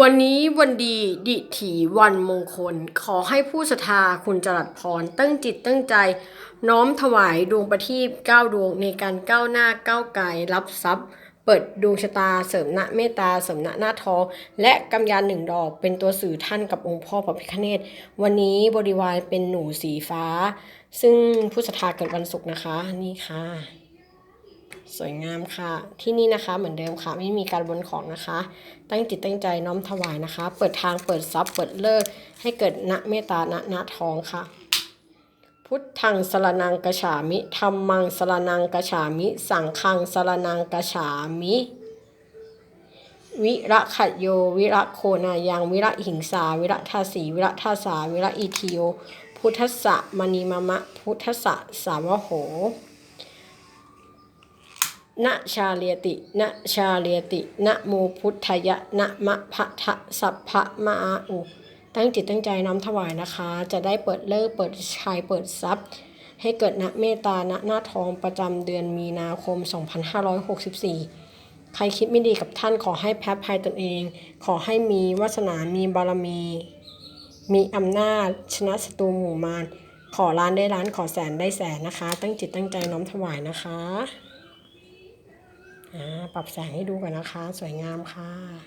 วันนี้วันดีดิถีวันมงคล ขอให้ผู้ศรัทธาคุณจรัสพร ตั้งจิตตั้งใจ น้อมถวายดวงประทีปเก้าดวงในการก้าวหน้าก้าวไกลรับทรัพย์ เปิดดวงชะตาเสริมณเมตตาเสริมณหน้าท้องและกำยานหนึ่งดอกเป็นตัวสื่อท่านกับองค์พ่อพระพิฆเนศวันนี้บริวารเป็นหนูสีฟ้า ซึ่งผู้ศรัทธาเกิดวันศุกร์นะคะนี่ค่ะ สวยงามค่ะ ที่นี่นะคะเหมือนเดิมค่ะ ไม่มีการบนของนะคะ ตั้งจิตตั้งใจน้อมถวายนะคะ เปิดทางเปิดทรัพย์เปิดเลิก ให้เกิดณเมตตาณณทองค่ะ พุทธังสรนังกฉามิธรรมังสรนังกฉามิ สังฆังสรนังกฉามิวิระขะโย วิระโคนายังวิระหิงสา วิระทาสีวิระทาสา วิระอีทิโย พุทธะมณีมะมะ พุทธะสาวโห นะชาเลียติ นะชาเลียติ นะโมพุทธยะ นะมะพะทะสัพพะมะอาอุตั้งจิตตั้งใจน้อมถวายนะคะ จะได้เปิดเลิกเปิดชัยเปิดทรัพย์ ให้เกิดณเมตตาณหน้าทองประจำเดือนมีนาคม 2564 ใครคิดไม่ดีกับท่านขอให้แพ้ภัยตนเอง ขอให้มีวาสนา มีบารมี มีอำนาจชนะศัตรูหมู่มาร ขอล้านได้ล้านขอแสนได้แสนนะคะ ตั้งจิตตั้งใจน้อมถวายนะคะ ปรับแสงให้ดูกันนะคะ สวยงามค่ะ